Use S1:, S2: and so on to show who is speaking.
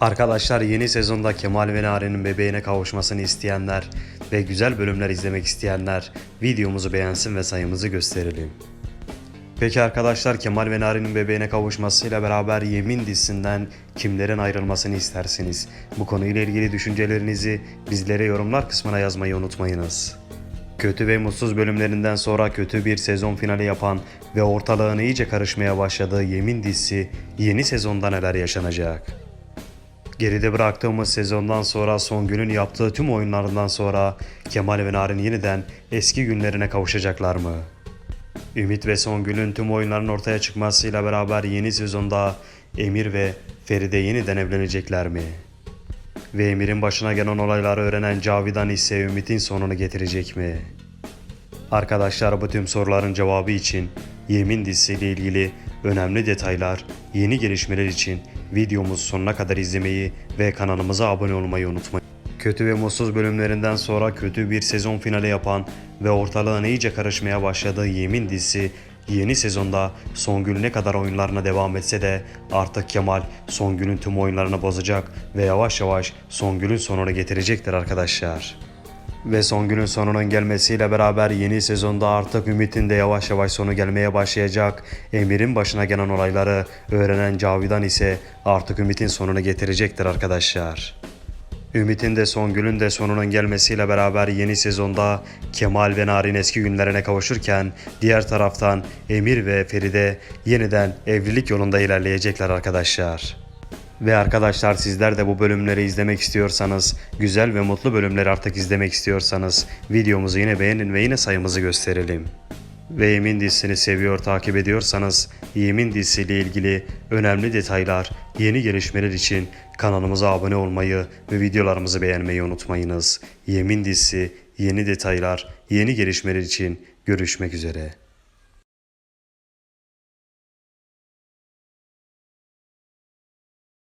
S1: Arkadaşlar yeni sezonda Kemal ve Nare'nin bebeğine kavuşmasını isteyenler ve güzel bölümler izlemek isteyenler videomuzu beğensin ve sayımızı gösterelim. Peki arkadaşlar Kemal ve Nare'nin bebeğine kavuşmasıyla beraber Yemin dizisinden kimlerin ayrılmasını istersiniz? Bu konuyla ilgili düşüncelerinizi bizlere yorumlar kısmına yazmayı unutmayınız. Kötü ve mutsuz bölümlerinden sonra kötü bir sezon finali yapan ve ortalığın iyice karışmaya başladığı Yemin dizisi yeni sezonda neler yaşanacak? Geride bıraktığımız sezondan sonra Songül'ün yaptığı tüm oyunlarından sonra Kemal ve Narin yeniden eski günlerine kavuşacaklar mı? Ümit ve Songül'ün tüm oyunların ortaya çıkmasıyla beraber yeni sezonda Emir ve Feride yeniden evlenecekler mi? Ve Emir'in başına gelen olayları öğrenen Cavidan ise Ümit'in sonunu getirecek mi? Arkadaşlar bu tüm soruların cevabı için Yemin dizisiyle ilgili önemli detaylar, yeni gelişmeler için videomuzu sonuna kadar izlemeyi ve kanalımıza abone olmayı unutmayın. Kötü ve mutsuz bölümlerinden sonra kötü bir sezon finali yapan ve ortalığın iyice karışmaya başladığı Yemin dizisi yeni sezonda Songül ne kadar oyunlarına devam etse de artık Kemal Songül'ün tüm oyunlarını bozacak ve yavaş yavaş Songül'ün sonunu getirecektir arkadaşlar. Ve Songül'ün sonunun gelmesiyle beraber yeni sezonda artık Ümit'in de yavaş yavaş sonu gelmeye başlayacak. Emir'in başına gelen olayları öğrenen Cavidan ise artık Ümit'in sonunu getirecektir arkadaşlar. Ümit'in de Songül'ün de sonunun gelmesiyle beraber yeni sezonda Kemal ve Narin eski günlerine kavuşurken diğer taraftan Emir ve Feride yeniden evlilik yolunda ilerleyecekler arkadaşlar. Ve arkadaşlar sizler de bu bölümleri izlemek istiyorsanız, güzel ve mutlu bölümleri artık izlemek istiyorsanız videomuzu yine beğenin ve yine sayımızı gösterelim. Ve Yemin dizisini seviyor, takip ediyorsanız Yemin dizisiyle ilgili önemli detaylar, yeni gelişmeler için kanalımıza abone olmayı ve videolarımızı beğenmeyi unutmayınız. Yemin dizisi, yeni detaylar, yeni gelişmeler için görüşmek üzere.